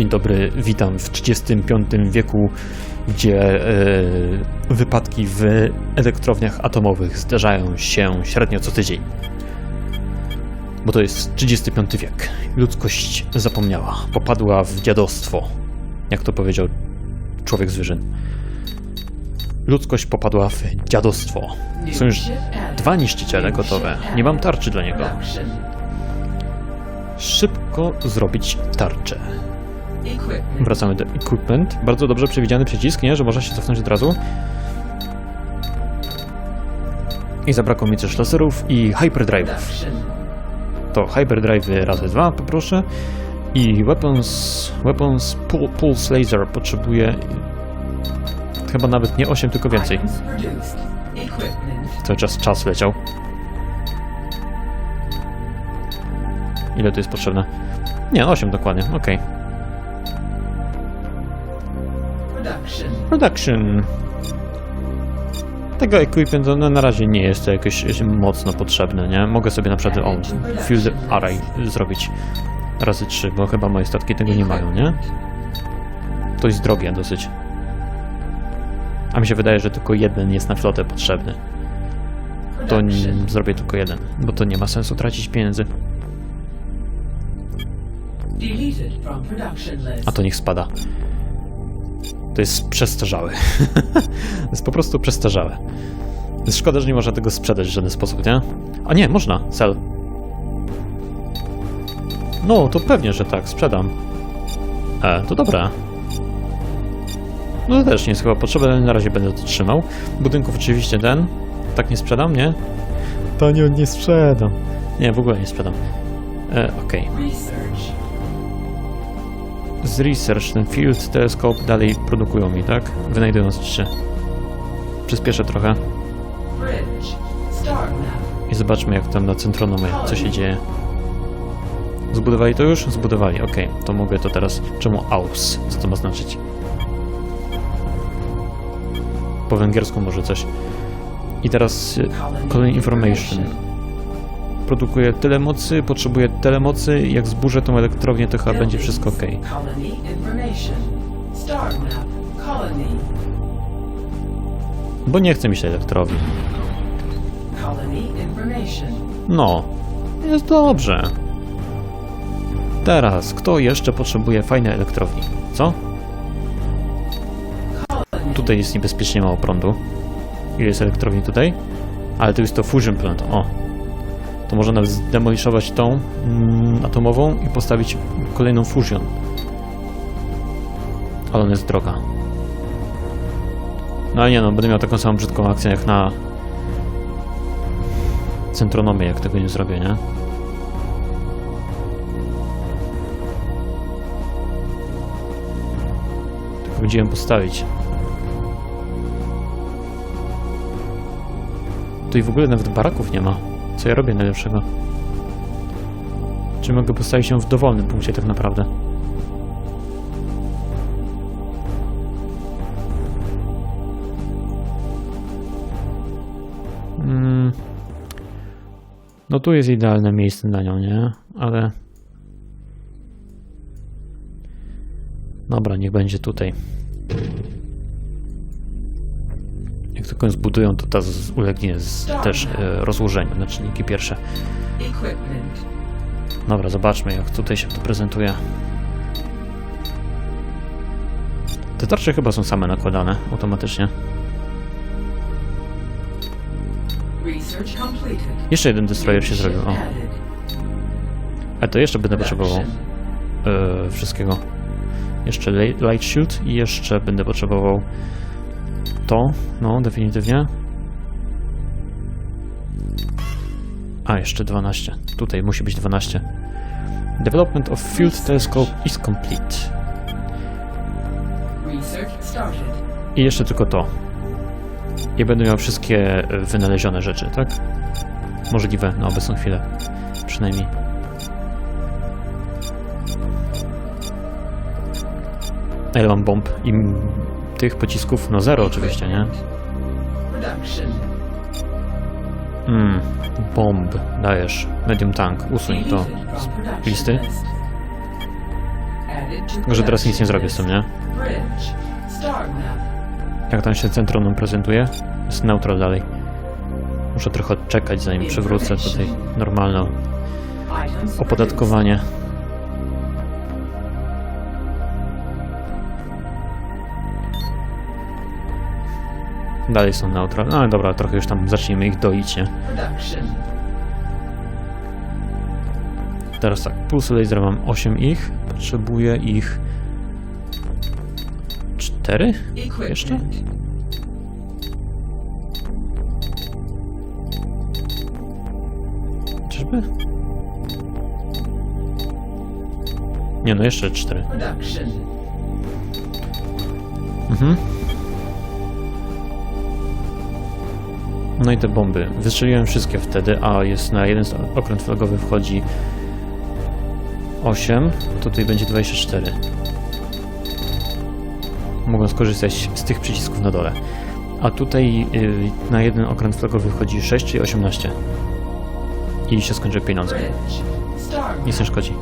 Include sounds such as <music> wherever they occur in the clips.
Dzień dobry, witam w 35 wieku, gdzie e, wypadki w elektrowniach atomowych zdarzają się średnio co tydzień. Bo to jest 35 wiek. Ludzkość zapomniała, popadła w dziadostwo, jak to powiedział człowiek z wyżyn. Ludzkość popadła w dziadostwo. Są już dwa niszczyciele gotowe. Nie mam tarczy dla niego. Szybko zrobić tarczę. Wracamy do equipment. Bardzo dobrze przewidziany przycisk, nie? Że można się cofnąć od razu. I zabrakło mi też laserów i hyperdrive'ów. To hyperdrive'y razy dwa poproszę. I weapons, weapons pul- pulse laser potrzebuję chyba nawet nie 8, tylko więcej. Cały czas czas leciał. Ile to jest potrzebne? Nie, 8 dokładnie, okej. Production. Tego equipmentu no, na razie nie jest to jakoś mocno potrzebne, nie? Mogę sobie na przykład o, field array zrobić razy 3, bo chyba moje statki tego nie mają, nie? To jest drogie dosyć. A mi się wydaje, że tylko jeden jest na flotę potrzebny. To zrobię tylko jeden, bo to nie ma sensu tracić pieniędzy. A to niech spada. To jest przestarzałe. <laughs> to jest po prostu przestarzałe. Jest Szkoda, że nie można tego sprzedać w żaden sposób, nie? A nie, można. Sell. No, to pewnie, że tak, sprzedam. E, to dobra. No to też nie jest chyba potrzebne, ale na razie będę to trzymał. Budynków oczywiście ten. Tak nie sprzedam, nie? To nie, nie sprzedam. Nie, w ogóle nie sprzedam. E, okej. Z Research, ten Field Telescope dalej produkują mi, tak? Wynajdują trzy. Przyspieszę trochę i zobaczmy jak tam na Centronomie, co się dzieje. Zbudowali to już? Zbudowali, okej. To mogę to teraz... Czemu AUS? Co to ma znaczyć? Po węgiersku może coś. I teraz y, Colony Information. Produkuje tyle mocy, potrzebuje tyle mocy, jak zburzę tą elektrownię, to chyba będzie wszystko ok. Bo nie chcę mi się elektrowni. No, jest dobrze. Teraz, kto jeszcze potrzebuje fajnej elektrowni? Co? Tutaj jest niebezpiecznie mało prądu. Ile jest elektrowni tutaj? Ale to jest to fusion plant, o. To można nawet zdemoliszować tą mm, atomową i postawić kolejną fusion. Ale ona jest droga. No ale nie no, będę miał taką samą brzydką akcję jak na Centronomie, jak tego nie zrobię, nie? Tylko będziemy postawić. Tu i w ogóle nawet baraków nie ma. Co ja robię najlepszego? Czy mogę postawić się w dowolnym punkcie tak naprawdę? Mm. No tu jest idealne miejsce na nią, nie? Ale... Dobra, niech będzie tutaj. Jak tylko zbudują, to ta ulegnie też e, rozłożeniu na czynniki pierwsze. Dobra, zobaczmy jak tutaj się to prezentuje. Te tarcze chyba są same nakładane automatycznie. Jeszcze jeden destroyer się zrobił, o. Ale to jeszcze będę potrzebował e, wszystkiego. Jeszcze li- light shield i jeszcze będę potrzebował to, no definitywnie. A, jeszcze 12. Tutaj musi być 12. Development of Field Telescope is complete. I jeszcze tylko to. I będę miał wszystkie e, wynalezione rzeczy, tak? Możliwe na obecną chwilę. Przynajmniej. A bomb i tych pocisków? No zero oczywiście, nie? Mm, bomb dajesz. Medium tank, usuń to z listy. Tylko, że teraz nic nie zrobię z tym, nie? Jak tam się centrum prezentuje? Jest neutral dalej. Muszę trochę odczekać, zanim przywrócę tutaj normalne opodatkowanie. Dalej są neutral. No ale dobra, trochę już tam zacznijmy ich doić, nie? Production. Teraz tak, pulsy lasera mam 8 ich. Potrzebuję ich 4? Jeszcze? Czyżby? Nie no, jeszcze 4. Production. Mhm. No i te bomby. Wystrzeliłem wszystkie wtedy, a jest na jeden okręt flagowy wchodzi 8, tutaj będzie 24. Mogą skorzystać z tych przycisków na dole. A tutaj y, na jeden okręt flagowy wchodzi 6, czyli 18. I się skończy pieniądze. Nic nie szkodzi.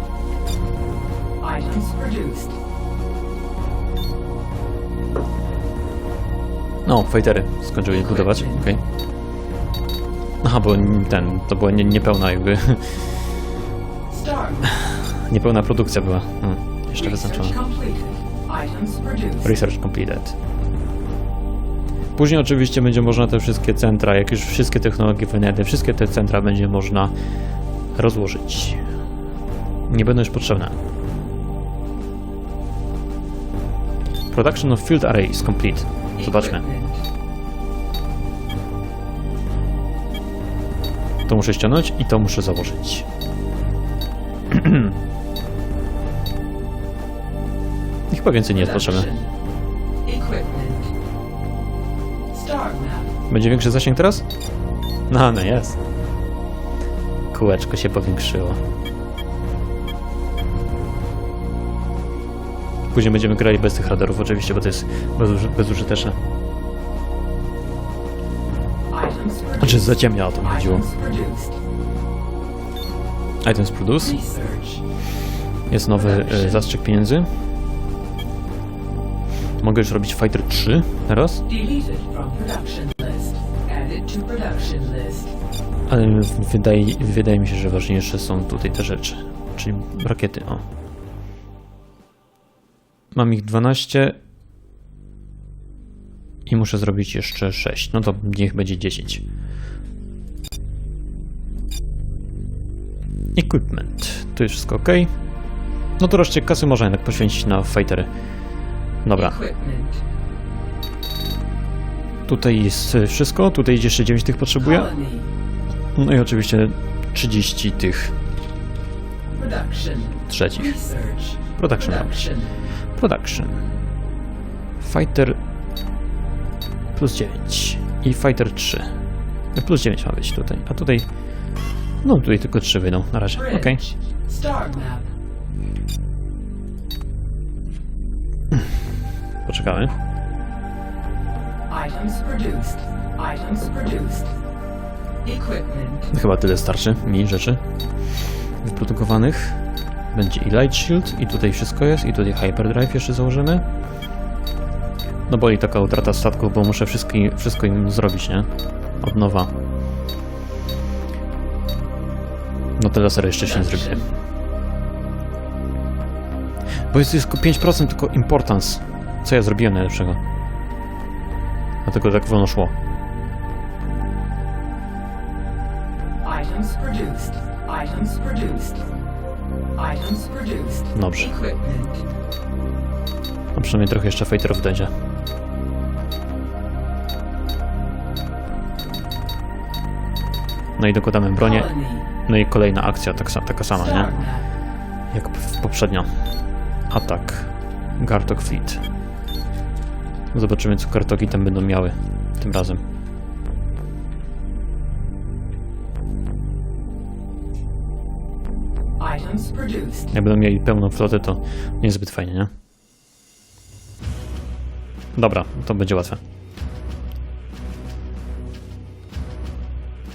No, fightery skończyły budować, okej. Aha, bo ten, to była nie, niepełna jakby, map. niepełna produkcja była. Hmm, jeszcze produced. Research completed. Później oczywiście będzie można te wszystkie centra, jak już wszystkie technologie wynajdę, wszystkie te centra będzie można rozłożyć. Nie będą już potrzebne. Production of field array is complete. Zobaczmy. To muszę ściągnąć i to muszę założyć. <clears throat> Chyba więcej nie jest potrzebne. Będzie większy zasięg teraz? No, no jest. Kółeczko się powiększyło. Później będziemy grali bez tych radarów oczywiście, bo to jest bezuży- bezużyteczne. Znaczy zaciemnia o to chodziło. Items Produce. Jest nowy y, zastrzyk pieniędzy. Mogę już robić Fighter 3 teraz, ale wydaje, wydaje mi się, że ważniejsze są tutaj te rzeczy. Czyli rakiety, o. Mam ich 12 i muszę zrobić jeszcze 6. No to niech będzie 10. Equipment. Tu jest wszystko ok. No to reszcie kasy można jednak poświęcić na fightery. Dobra. Equipment. Tutaj jest e, wszystko, tutaj jeszcze 9 tych potrzebuję. No i oczywiście 30 tych trzecich. Production. Production. Fighter plus 9 i Fighter 3. Plus 9 ma być tutaj, a tutaj no tutaj tylko 3 wyjdą na razie. Okej. Poczekamy. Chyba tyle starczy mi rzeczy wyprodukowanych. Będzie i Light Shield i tutaj wszystko jest i tutaj Hyperdrive jeszcze założymy. No boli taka utrata statków, bo muszę wszystko, wszystko im zrobić, nie? Od nowa. No te lasery jeszcze się nie zrobiły. Bo jest tylko 5% tylko importance. Co ja zrobiłem najlepszego? Dlatego tak wolno szło. Items produced. Items produced. Items produced. Dobrze. A przynajmniej trochę jeszcze fighterów będzie. No i dokładamy bronię. No i kolejna akcja tak, taka sama, nie? Jak poprzednio. Atak. Gartok Fleet. Zobaczymy, co kartoki tam będą miały tym razem. Jak będą mieli pełną flotę, to niezbyt fajnie, nie? Dobra, to będzie łatwe.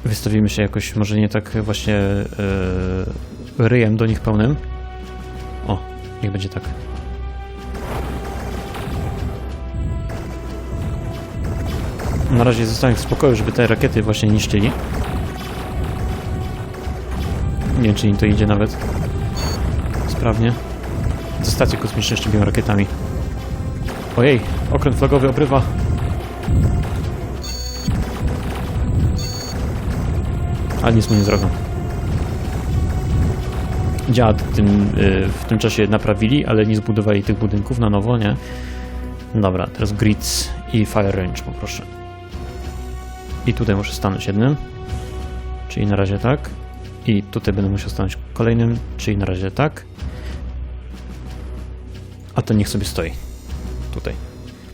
wystawimy się jakoś, może nie tak właśnie yy, ryjem do nich pełnym. O, niech będzie tak. Na razie zostałem w spokoju, żeby te rakiety właśnie niszczyli. Nie wiem, czy im to idzie nawet sprawnie. Ze stacji kosmicznej jeszcze biją rakietami. Ojej, okręt flagowy obrywa Ale nic mu nie zrobią. Działa tym, y, w tym czasie naprawili, ale nie zbudowali tych budynków na nowo, nie? Dobra, teraz grids i fire range poproszę. I tutaj muszę stanąć jednym. Czyli na razie tak. I tutaj będę musiał stanąć kolejnym, czyli na razie tak. A ten niech sobie stoi. Tutaj.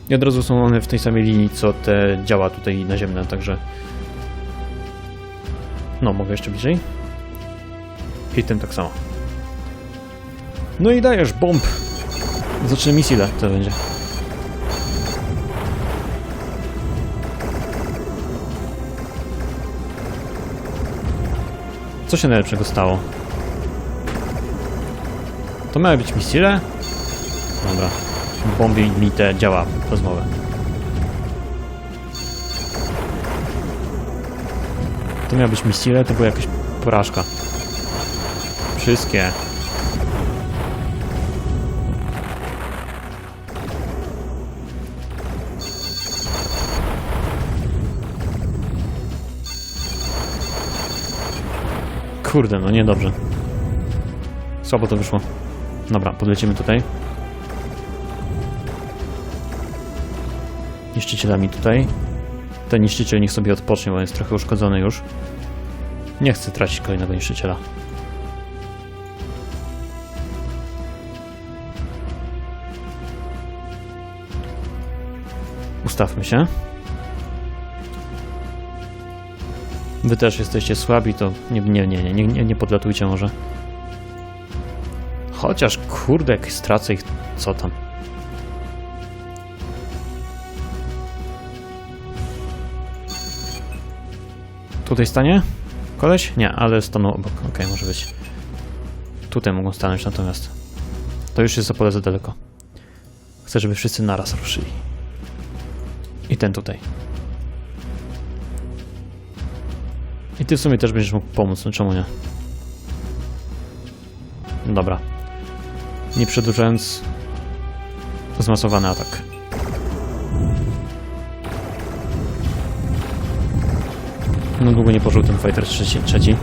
I od razu są one w tej samej linii, co te działa tutaj naziemne, także... No, mogę jeszcze bliżej. I tym tak samo. No i dajesz, bomb! Zacznę misję, to będzie. Co się najlepszego stało? To miały być misile? Dobra. Bombi mi te działa rozmowę. To miała być misile, to była jakaś porażka. Wszystkie. Kurde, no niedobrze. Słabo to wyszło. Dobra, podlecimy tutaj. Niszczycielami tutaj. Ten niszczyciel niech sobie odpocznie, bo jest trochę uszkodzony już. Nie chcę tracić kolejnego niszczyciela. Ustawmy się. Wy też jesteście słabi, to nie, nie, nie, nie, nie, nie podlatujcie może. Chociaż kurde, jak stracę ich, co tam. Tutaj stanie? Koleś? Nie, ale stanął obok. Okej, może być. Tutaj mogą stanąć natomiast. To już jest za pole za daleko. Chcę, żeby wszyscy naraz ruszyli. I ten tutaj. I ty w sumie też będziesz mógł pomóc, no czemu nie? Dobra. Nie przedłużając, zmasowany atak. No długo nie pożył ten fighter trzeci. trzeci.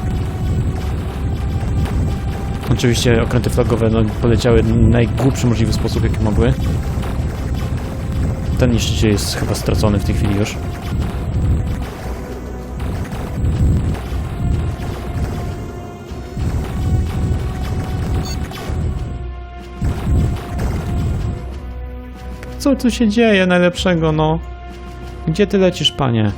Oczywiście okręty flagowe no, poleciały w najgłupszy możliwy sposób, jaki mogły. Ten niszczyciel jest chyba stracony w tej chwili już. Co tu się dzieje najlepszego, no? Gdzie ty lecisz, panie?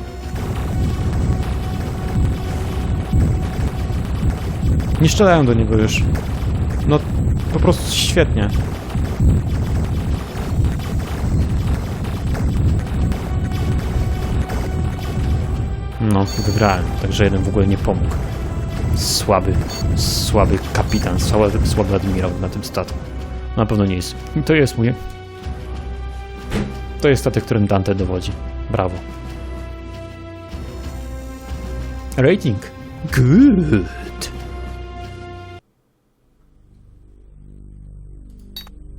Nie strzelają do niego już. No, po prostu świetnie. No, wygrałem, także jeden w ogóle nie pomógł. Słaby, słaby kapitan, słaby, słaby admirał na tym statku. Na pewno nie jest. To jest mój to jest statek, którym Dante dowodzi. Brawo. Rating. Good.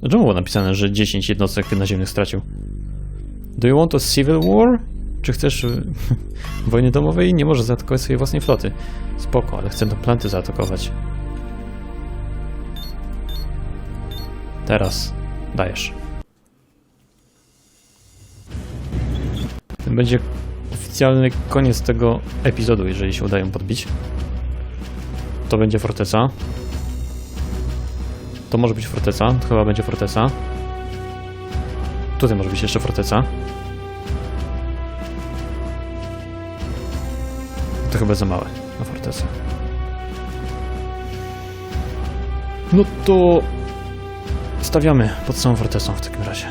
Dlaczego było napisane, że 10 jednostek naziemnych stracił? Do you want a civil war? Czy chcesz y, <laughs> wojny domowej? Nie może zaatakować swojej własnej floty. Spoko, ale chcę do planty zaatakować. Teraz dajesz. Ten będzie oficjalny koniec tego epizodu, jeżeli się udają podbić. To będzie forteca. To może być forteca, to chyba będzie forteca. Tutaj może być jeszcze forteca. To chyba za małe na fortecę. No to stawiamy pod samą fortecą w takim razie.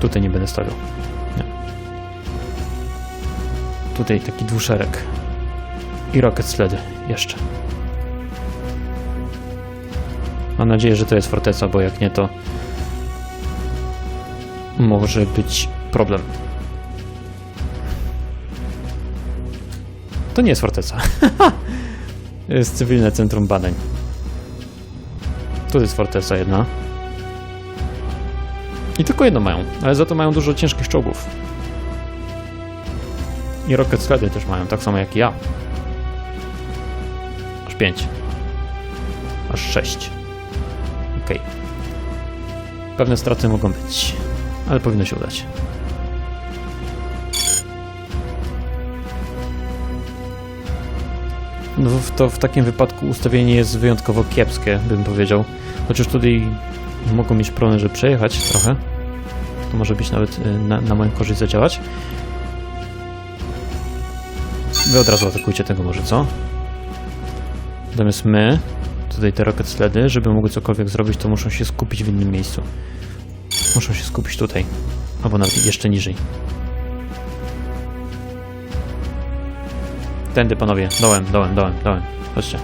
Tutaj nie będę stawiał. Tutaj taki dwuszereg. I rocket sledy jeszcze. Mam nadzieję, że to jest forteca, bo jak nie, to może być problem. To nie jest forteca. <laughs> Jest cywilne centrum badań. Tu jest forteca jedna. I tylko jedno mają, ale za to mają dużo ciężkich czołgów. I rocket sledy też mają, tak samo jak ja. Aż 5. Aż 6. Okej. Pewne straty mogą być, ale powinno się udać. No to w takim wypadku ustawienie jest wyjątkowo kiepskie, bym powiedział. Chociaż tutaj mogą mieć problem, żeby przejechać trochę. To może być nawet y, na, na moją korzyść zadziałać. Wy od razu atakujcie tego może, co? Natomiast my, tutaj te rocket sledy, żeby mogły cokolwiek zrobić, to muszą się skupić w innym miejscu. Muszą się skupić tutaj. Albo nawet jeszcze niżej. Tędy panowie, dołem, dołem, dołem, dołem. Chodźcie.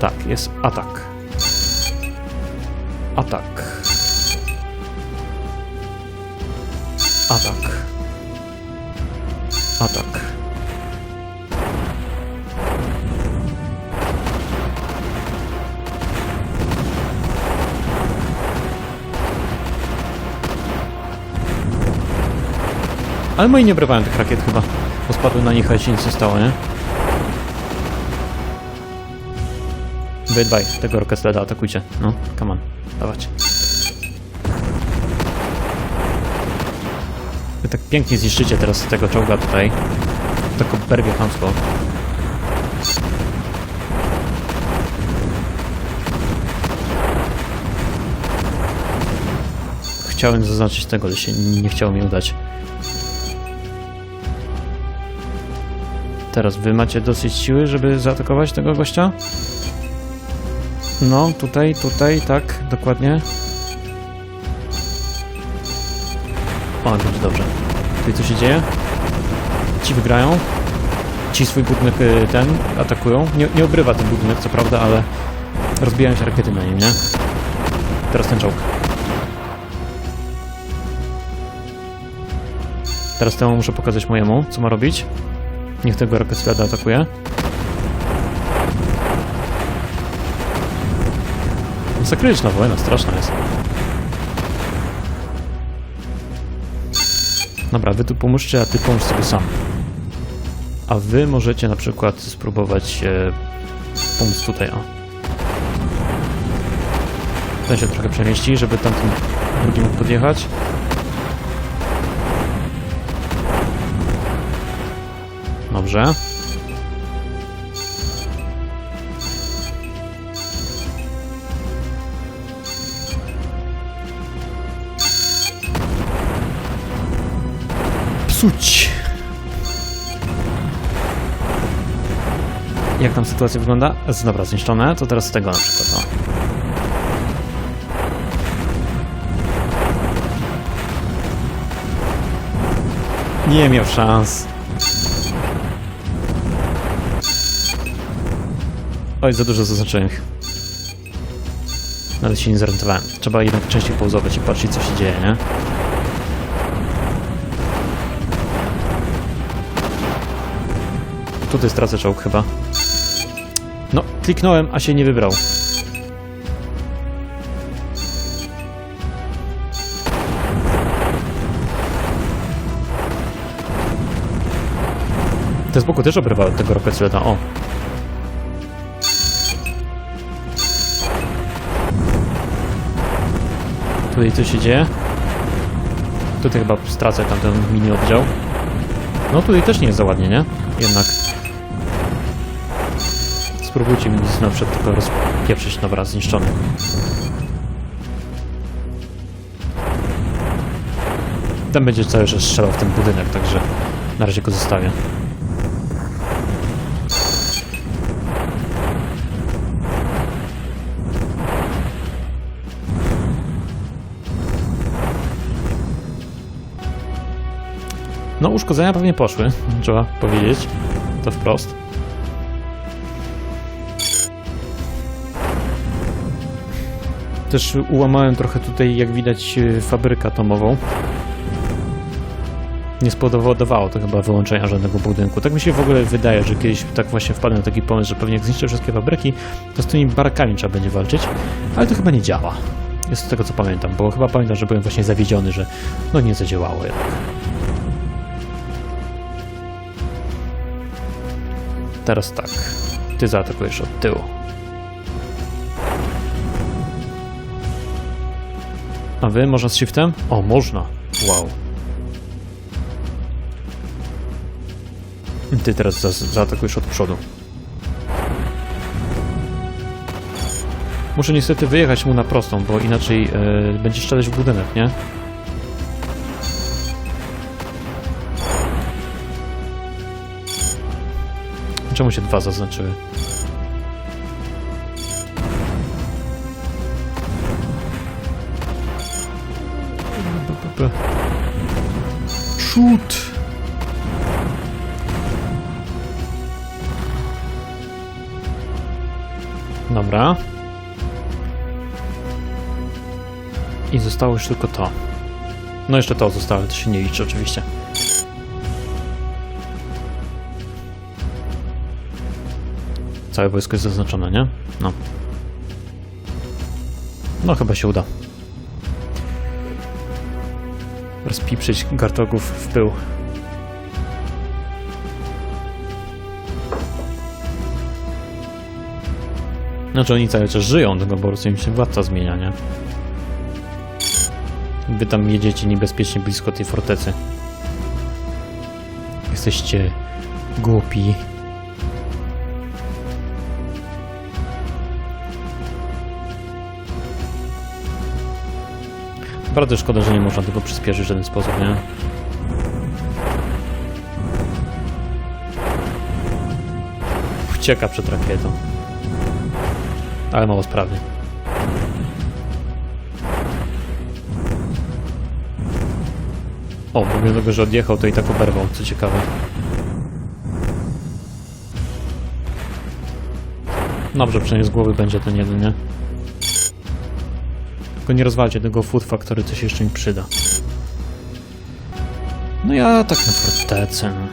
Tak, jest atak. Atak. Atak. Atak. Ale moi nie obrywałem tych rakiet chyba, bo spadły na nich, a nic nie stało, nie? Wy dwaj, tego orkestrada atakujcie. No, come on, dawać. Tak pięknie zniszczycie teraz tego czołga tutaj. Tak oberwie chamsko. Chciałem zaznaczyć tego, ale się nie chciało mi udać. Teraz wy macie dosyć siły, żeby zaatakować tego gościa? No, tutaj, tutaj, tak, dokładnie. O, będzie dobrze. Tutaj co się dzieje? Ci wygrają. Ci swój budynek y, ten atakują. Nie, nie obrywa ten budynek, co prawda, ale rozbijają się rakiety na nim, nie? Teraz ten czołg. Teraz temu muszę pokazać mojemu, co ma robić. Niech tego rocket sleda atakuje. Zakryczna wojna, straszna jest. Dobra, wy tu pomóżcie, a ty pomóż sobie sam. A wy możecie na przykład spróbować e, pomóc tutaj, o. Ten się trochę przemieści, żeby tamten drugi mógł podjechać. Dobrze. Psuć. Jak tam sytuacja wygląda? Dobra, zniszczone. To teraz z tego na przykład. Nie miał szans. Oj, za dużo zaznaczyłem. Nawet się nie zorientowałem. Trzeba jednak częściej pauzować i patrzeć, co się dzieje, nie? Tutaj stracę czołg chyba. No, kliknąłem, a się nie wybrał. Te z boku też obrywały tego rocket sleda. O, Tutaj co się dzieje? Tutaj chyba stracę tamten mini oddział. No tutaj też nie jest za ładnie, nie? Jednak. Spróbujcie mi na przykład tylko rozpieprzyć, dobra, zniszczony. Ten będzie cały czas strzelał w ten budynek, także na razie go zostawię. No, uszkodzenia pewnie poszły, trzeba powiedzieć. To wprost. Też ułamałem trochę tutaj, jak widać, e, fabrykę atomową. Nie spowodowało to chyba wyłączenia żadnego budynku. Tak mi się w ogóle wydaje, że kiedyś tak właśnie wpadłem na taki pomysł, że pewnie jak zniszczę wszystkie fabryki, to z tymi barakami trzeba będzie walczyć, ale to chyba nie działa. Jest z tego co pamiętam, bo chyba pamiętam, że byłem właśnie zawiedziony, że no nie zadziałało jednak. Teraz tak. Ty zaatakujesz od tyłu. A wy, można z shiftem? O, można. Wow. Ty teraz za zaatakujesz od przodu. Muszę niestety wyjechać mu na prostą, bo inaczej e, będzie strzelać w budynek, nie? Czemu się dwa zaznaczyły? Shoot! Dobra. I zostało już tylko to. No jeszcze to zostało, to się nie liczy oczywiście. Całe wojsko jest zaznaczone, nie? No. No chyba się uda. Rozpieprzyć gartogów w pył. Znaczy oni cały czas żyją, tylko po prostu im się władca zmienia, nie? Wy tam jedziecie niebezpiecznie blisko tej fortecy. Jesteście głupi. Bardzo szkoda, że nie można tego przyspieszyć w żaden sposób, nie? Ucieka przed rakietą. Ale mało sprawnie. O, pomimo tego, że odjechał, to i tak oberwał, co ciekawe. Dobrze, przynajmniej z głowy będzie ten jeden, nie? Tylko nie rozwalcie tego Food Factory, co się jeszcze mi przyda. No ja tak na fortecę. no.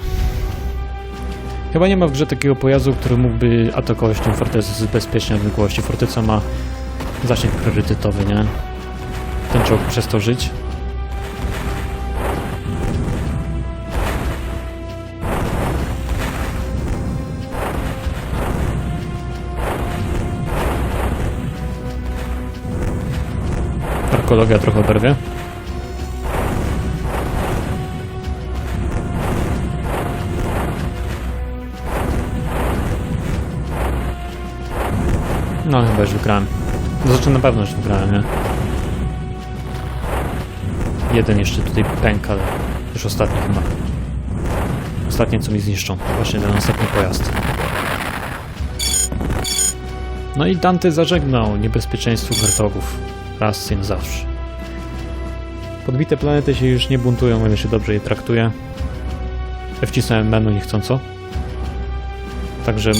Chyba nie ma w grze takiego pojazdu, który mógłby atakować tą fortecę z bezpiecznej odległości. Forteca ma zasięg priorytetowy, nie? Ten czołg przestał żyć. Arkeologia trochę oberwie. No chyba już wygrałem. Znaczy na pewno już wygrałem, nie? Jeden jeszcze tutaj pęka, ale już ostatni chyba. Ostatnie co mi zniszczą. Właśnie ten ostatni pojazd. No i Dante zażegnał niebezpieczeństwo gartogów. Raz i na zawsze. Podbite planety się już nie buntują, o ile się dobrze je traktuje. Ja wcisnąłem menu niechcąco. Także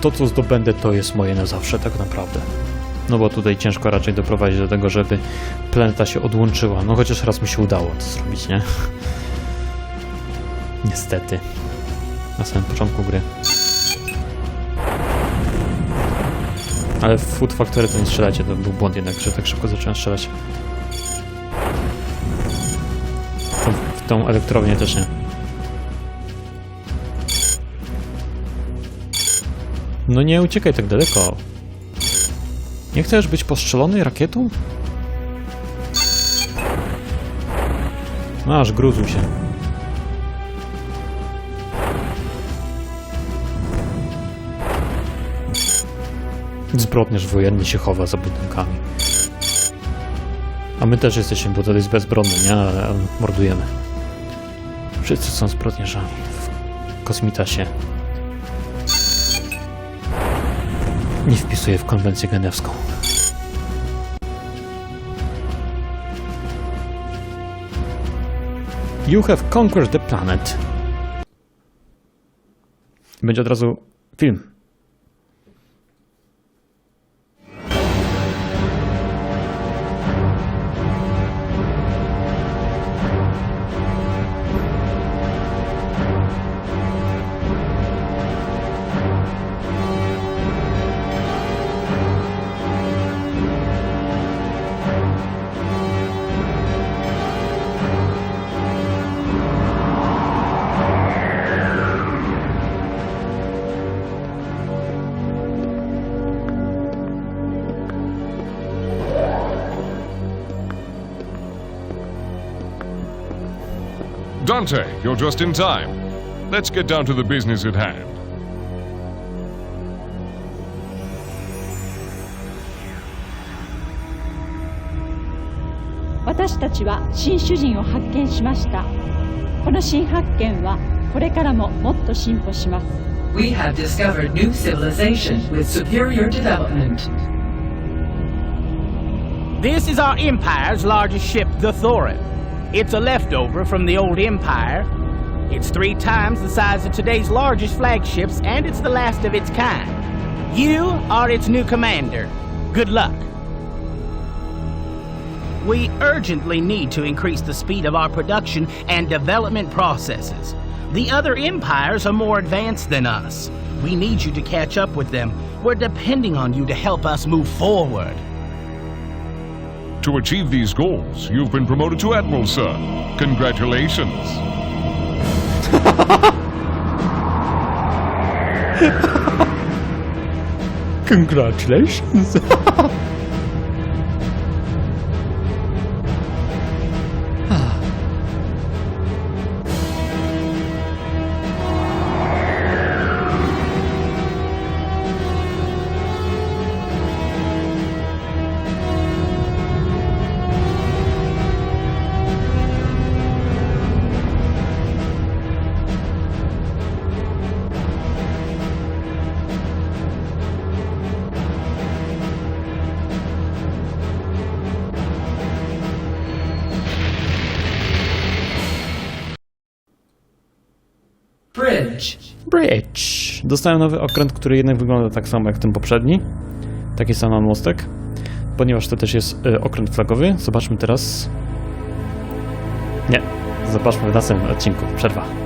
to, co zdobędę, to jest moje na zawsze, tak naprawdę. No bo tutaj ciężko raczej doprowadzić do tego, żeby planeta się odłączyła. No chociaż raz mi się udało to zrobić, nie? <laughs> Niestety. Na samym początku gry. Ale w Food Factory to nie strzelajcie, to był błąd jednak, że tak szybko zacząłem strzelać. W tą, elektrownię też nie. No nie uciekaj tak daleko. Nie chcesz być postrzelony rakietą? Masz, gruzuj się. Zbrodniarz wojenny się chowa za budynkami. A my też jesteśmy, bo to jest bezbronny, nie? Mordujemy. Wszyscy są zbrodniarzami w kosmitasie. Nie wpisuje w konwencję genewską. You have conquered the planet. Będzie od razu film. Dante, you're just in time. Let's get down to the business at hand. 私たちは新種人を発見しましたこの新発見はこれからももっと進歩します We have discovered new civilization with superior development. This is our Empire's largest ship, the Thorin. It's a leftover from the old Empire. It's three times the size of today's largest flagships, and it's the last of its kind. You are its new commander. Good luck. We urgently need to increase the speed of our production and development processes. The other empires are more advanced than us. We need you to catch up with them. We're depending on you to help us move forward. To achieve these goals, you've been promoted to Admiral, sir. Congratulations. <laughs> Congratulations! <laughs> Dostałem nowy okręt, który jednak wygląda tak samo jak ten poprzedni. Taki sam mostek. Ponieważ to też jest y, okręt flagowy. Zobaczmy teraz. Nie. Zobaczmy w następnym odcinku. Przerwa.